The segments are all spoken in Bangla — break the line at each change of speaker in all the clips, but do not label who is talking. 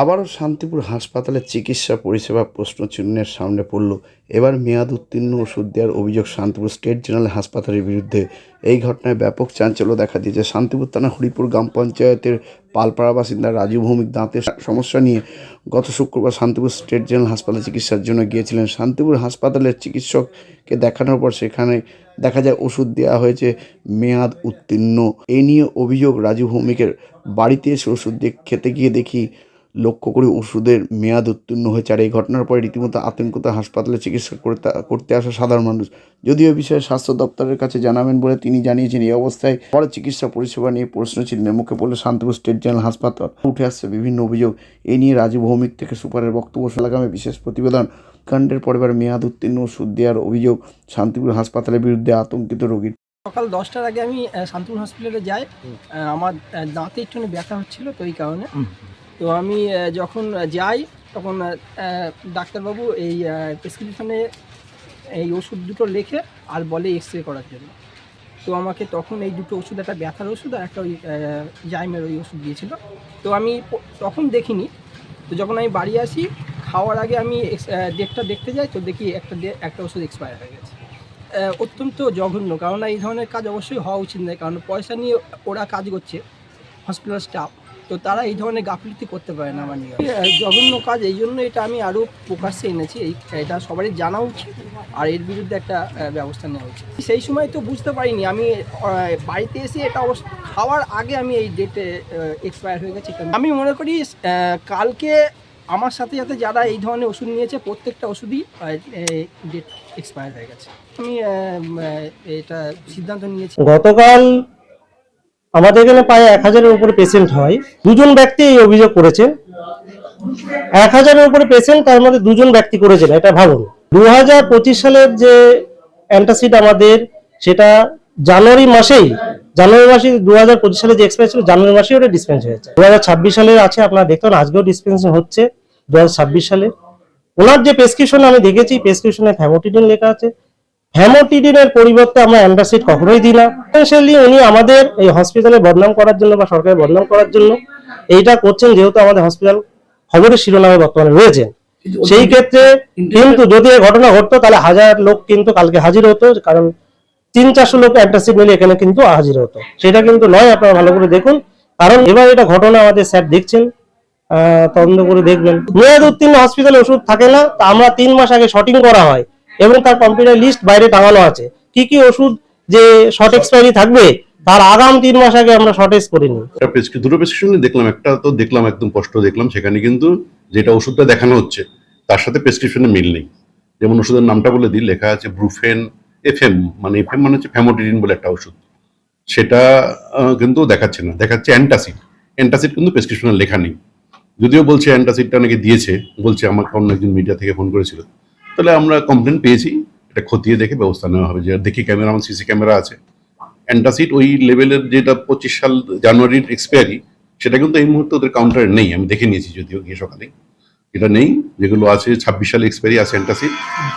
আবারও শান্তিপুর হাসপাতালে চিকিৎসা পরিষেবা প্রশ্নচিহ্নের সামনে পড়ল। এবার মেয়াদ উত্তীর্ণ ওষুধ দেওয়ার অভিযোগ শান্তিপুর স্টেট জেনারেল হাসপাতালের বিরুদ্ধে। এই ঘটনায় ব্যাপক চাঞ্চল্য দেখা দিয়েছে শান্তিপুর থানা হরিপুর গ্রাম পঞ্চায়েতের পালপাড়া বাসিন্দা রাজু ভৌমিক দাঁতের সমস্যা নিয়ে গত শুক্রবার শান্তিপুর স্টেট জেনারেল হাসপাতালে চিকিৎসার জন্য গিয়েছিলেন। শান্তিপুর হাসপাতালের চিকিৎসককে দেখানোর পর সেখানে দেখা যায় ওষুধ দেওয়া হয়েছে মেয়াদ উত্তীর্ণ। এই নিয়ে অভিযোগ রাজু ভৌমিকের। বাড়িতে এসে ওষুধ খেতে গিয়ে দেখি লক্ষ্য করে ওষুধের মেয়াদ উত্তীর্ণ হয়েছে। আর এই ঘটনার পরে রীতিমতো আতঙ্কিত হাসপাতালে চিকিৎসা করতে করতে আসা সাধারণ মানুষ। যদিও বিষয়ে স্বাস্থ্য দপ্তরের কাছে জানাবেন বলে তিনি জানিয়েছেন এই অবস্থায় পরে চিকিৎসা পরিষেবা নিয়ে প্রশ্ন চিহ্নের মুখে পড়লে শান্তিপুর স্টেট জেনারেল হাসপাতাল। উঠে আসছে বিভিন্ন অভিযোগ। এ নিয়ে রাজীব ভৌমিক থেকে সুপারের বক্তব্য শোনাগামে বিশেষ প্রতিবেদন। কাণ্ডের পরিবার মেয়াদ উত্তীর্ণ ওষুধ দেওয়ার অভিযোগ শান্তিপুর হাসপাতালের বিরুদ্ধে আতঙ্কিত রোগীর।
সকাল দশটার আগে আমি শান্তিপুর হসপিটালে যাই। আমার দাঁতে একটু ব্যথা হচ্ছিল তো এই কারণে। তো আমি যখন যাই, তখন ডাক্তারবাবু এই প্রেসক্রিপশানে এই ওষুধ দুটো লেখে আর বলে এক্স রে করার জন্য। তো আমাকে তখন এই দুটো ওষুধ, একটা ব্যথার ওষুধ আর একটা ওই জাইমের ওই ওষুধ দিয়েছিল। তো আমি তখন দেখিনি। তো যখন আমি বাড়ি আসি, খাওয়ার আগে আমি ডেটটা দেখতে যাই, তো দেখি একটা একটা ওষুধ এক্সপায়ার হয়ে গেছে। অত্যন্ত জঘন্য কারণ এই ধরনের কাজ অবশ্যই হওয়া উচিত নয়, কারণ পয়সা নিয়ে ওরা কাজ করছে হসপিটাল স্টাফ তো তারা এই ধরনের গাফিলতি করতে পারে না আমার নিয়ে জঘন্য কাজ এই জন্য এটা আমি আরও প্রকাশ্যে এনেছি এই এটা সবারই জানা উচিত আর এর বিরুদ্ধে একটা ব্যবস্থা নেওয়া উচিত। সেই সময় তো বুঝতে পারিনি আমি বাড়িতে এসে এটা অবশ্য খাওয়ার আগে আমি এই ডেটে এক্সপায়ার হয়ে গেছে আমি মনে করি কালকে আমার সাথে সাথে যারা এই ধরনের ওষুধ নিয়েছে প্রত্যেকটা ওষুধই ডেট এক্সপায়ার হয়ে গেছে। আমি এটা সিদ্ধান্ত নিয়েছি।
গতকাল আমাদের এখানে প্রায় এক হাজারের উপরে পেশেন্ট হয়। দুজন ব্যক্তি এই অভিযোগ করেছেন। এক হাজারের উপরে পেশেন্ট তার মধ্যে দুজন ব্যক্তি করেছেন, এটা ভাবুন। দু হাজার পঁচিশ সালের যে অ্যান্টাসিড আমাদের, সেটা জানুয়ারি মাসেই, জানুয়ারি মাসে দু হাজার পঁচিশ সালে যে এক্সপায়ার ছিল, জানুয়ারি মাসেই ওটা ডিসপেন্স হয়েছে। দু হাজার ছাব্বিশ সালের আছে, আপনারা দেখতে পান আজকেও ডিসপেন্সেশন হচ্ছে দু হাজার ছাব্বিশ সালে। ওনার যে প্রেসক্রিপশন আমি দেখেছি প্রেসক্রিপশনে ফ্যামোটিডিন লেখা আছে। হ্যামোটিডিনের পরিবর্তে আমরা অ্যান্টাসিড কখনোই দিই না। এসেন্সিয়ালি উনি আমাদের এই হসপিটালে বদনাম করার জন্য বা সরকারের বদনাম করার জন্য এইটা করছেন যেহেতু আমাদের হসপিটাল খবরের শিরোনামে বর্তমানে রয়েছেন সেই ক্ষেত্রে কিন্তু যদি ঘটনা ঘটতো তাহলে হাজার লোক কিন্তু কালকে হাজির হতো কারণ তিন চারশো লোক অ্যান্টাসিড মিলে এখানে কিন্তু হাজির হতো। সেটা কিন্তু নয় আপনারা ভালো করে দেখুন। কারণ এবার এটা ঘটনা আমাদের স্যার দেখছেন আহ, তদন্ত করে দেখবেন। মেয়াদ উত্তীর্ণ হসপিটালে ওষুধ থাকে না তা আমরা তিন মাস আগে শটিং করা হয়। এবং তার কম্পিউটার লিস্ট বাইরে টাঙানো আছে। কি কি ওষুধ যে শর্ট এক্সপায়ারি থাকবে, তার আগাম তিন মাস আগে আমরা শর্টেজ করে নিই।
একটা দুটো প্রেসক্রিপশন দেখলাম, একটা তো দেখলাম, একদম স্পষ্ট দেখলাম, সেখানে কিন্তু যেটা ওষুধটা দেখানো হচ্ছে, তার সাথে প্রেসক্রিপশনে মিল নেই। যেমন ওষুধের নামটা বলে দিই, লেখা আছে ব্রুফেন এফএম মানে এফএম মানে হচ্ছে ফ্যামোটিডিন বলে একটা ওষুধ। সেটা কিন্তু দেখাচ্ছে না, দেখাচ্ছে অ্যান্টাসিড অ্যান্টাসিড কিন্তু প্রেসক্রিপশনে লেখা নেই। যদিও বলছে অ্যান্টাসিডটা নাকি দিয়েছে, বলছে আমাকে অন্য একজন মিডিয়া থেকে ফোন করেছিল। তাহলে আমরা কমপ্লেন পেয়েছি। এটা খতিয়ে দেখে ব্যবস্থা নেওয়া হবে। যে দেখি ক্যামেরা আমার সিসি ক্যামেরা আছে। অ্যান্টাসিড ওই লেভেলের যেটা পঁচিশ সাল জানুয়ারির এক্সপায়ারি সেটা কিন্তু এই মুহূর্তে ওদের কাউন্টারে নেই। আমি দেখে নিয়েছি যদিও গিয়ে সকালে। এটা নেই। যেগুলো আছে, ছাব্বিশ সালে এক্সপায়ারি আছে অ্যান্টাসিড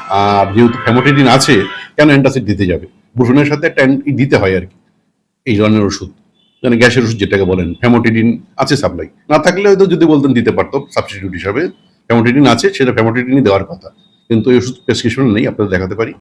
আর যেহেতু ফ্যামোটিডিন আছে, কেন অ্যান্টাসিড দিতে যাবে? বুফনের সাথে একটা দিতে হয় আর কি। এই ধরনের ওষুধ। মানে গ্যাসের ওষুধ যেটাকে বলেন ফ্যামোটিডিন আছে সাপ্লাই না থাকলে হয়তো যদি বলতেন দিতে পারতো সাবস্টিটিউট হিসাবে। ফ্যামোটিডিন আছে, সেটা ফ্যামোটিডিনই দেওয়ার কথা। কিন্তু এই ওষুধ প্রেসক্রিপশন নেই আপনাদের দেখাতে পারি।